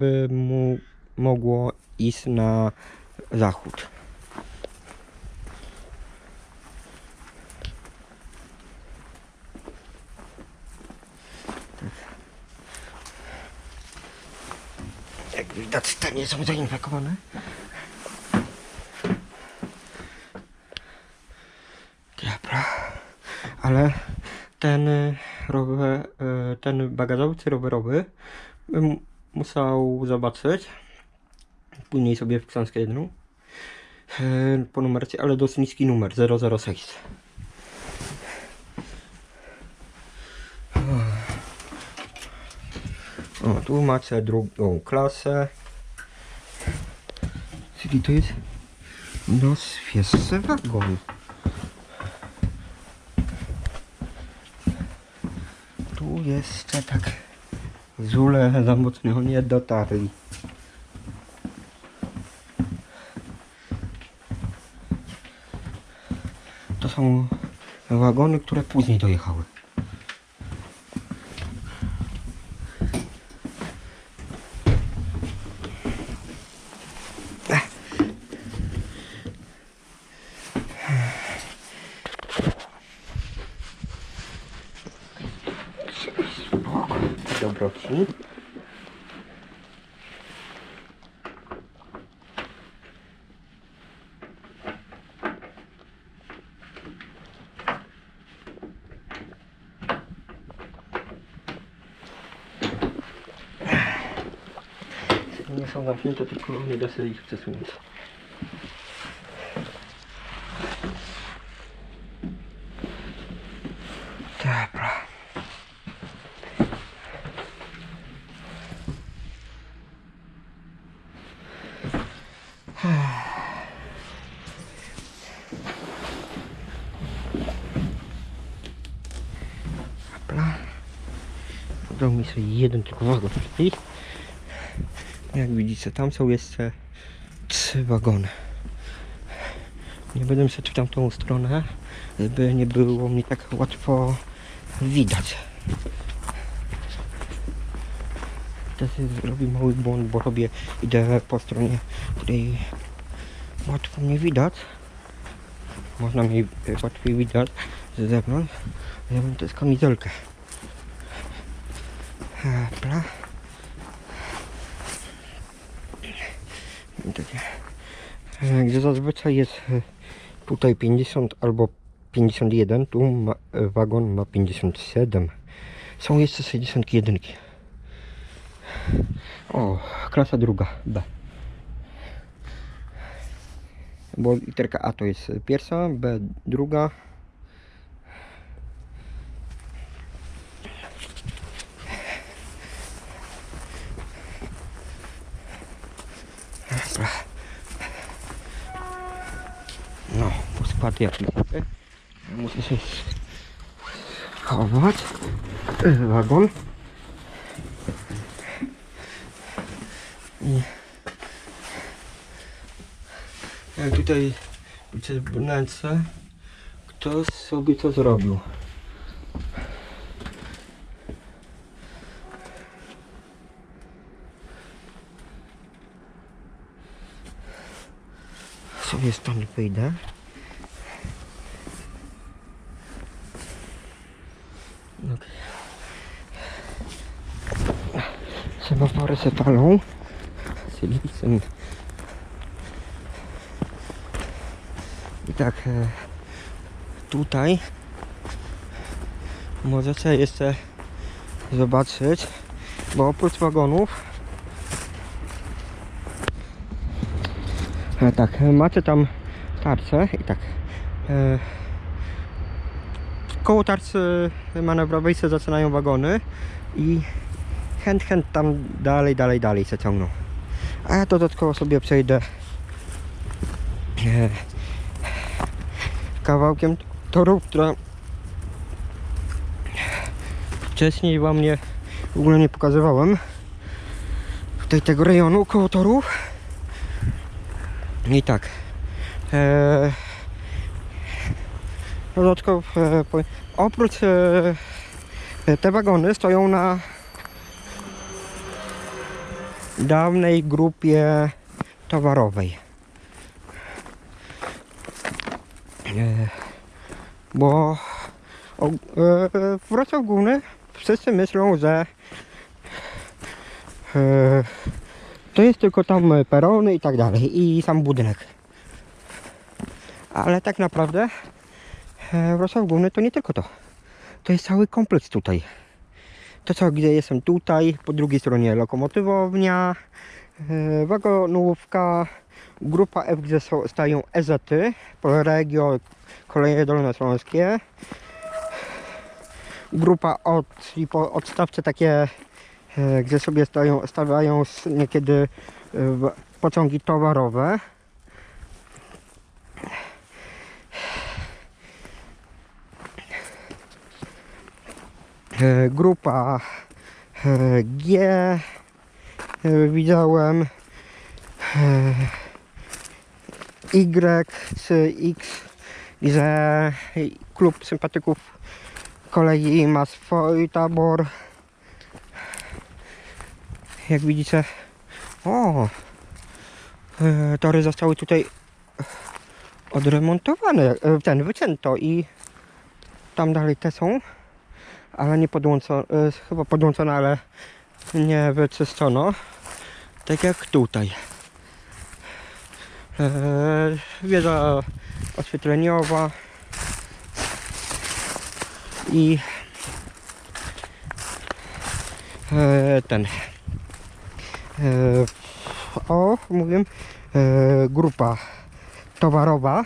by mu mogło iść na zachód. Jak widać, te nie są zainfekowane. Dobra. Ale ten y, rower, y, ten bagażowcy rowerowy musiał zobaczyć. Później sobie w książkę jedną. y, Po numercie, ale dosyć niski numer 006. O, tu macie drugą klasę. Czyli to jest no świeższy wagon. Tu jeszcze tak żule za mocno nie dotarli. To są wagony, które później dojechały. Dobroci. Nie są zamknięte, tylko nie da się ich przesunąć. Dobra. Udał mi się jeden tylko wagon tutaj. Jak widzicie, tam są jeszcze trzy wagony. Nie będę szedł w tamtą stronę, żeby nie było mi tak łatwo widać. Teraz robię mały błąd, bo robię, idę po stronie, której łatwo mnie widać. Można mnie e, łatwiej widać z zewnątrz. Ja mam kamizelkę. Dobra. I takie, e, Gdzie zazwyczaj jest e, tutaj 50 albo 51, tu ma, e, wagon ma 57. Są jeszcze 61. O, klasa druga, B. Bo literka A to jest pierwsza, B druga. Dobra. No, poskład jak widzicie. Muszę się schować. E, Wagon. I tutaj widzicie wnętrze, ktoś sobie to zrobił. Sobie stąd wyjdę. Palą. Silicyn. I tak e, tutaj możecie jeszcze zobaczyć, bo oprócz wagonów e, tak, e, macie tam tarczę i tak koło tarczy manewrowej się zaczynają wagony i chęt, chęt tam dalej, dalej, dalej się ciągną. A ja dodatkowo sobie przejdę e, kawałkiem toru, która wcześniej wam nie w ogóle nie pokazywałem. Tutaj tego rejonu koło torów. I tak. E, dodatkowo e, oprócz te wagony stoją na dawnej grupie towarowej. E, Bo e, Wrocław Główny wszyscy myślą, że e, to jest tylko tam perony i tak dalej i sam budynek. Ale tak naprawdę Wrocław Główny to nie tylko to. To jest cały kompleks tutaj. To co, gdzie jestem tutaj, po drugiej stronie lokomotywownia, e, wagonówka, grupa F, gdzie są, stają EZT, Polregio, koleje dolnośląskie, grupa od, i po odstawce takie, e, gdzie sobie stają, stawiają niekiedy e, pociągi towarowe. Grupa e, G e, widziałem e, Y czy X, że klub sympatyków kolei ma swój tabor. Jak widzicie, o, e, tory zostały tutaj odremontowane, e, ten wycięto i tam dalej te są, ale nie podłączono, e, chyba podłączono, ale nie wyczyszczono, tak jak tutaj. E, Wieża oświetleniowa i e, ten o mówię grupa towarowa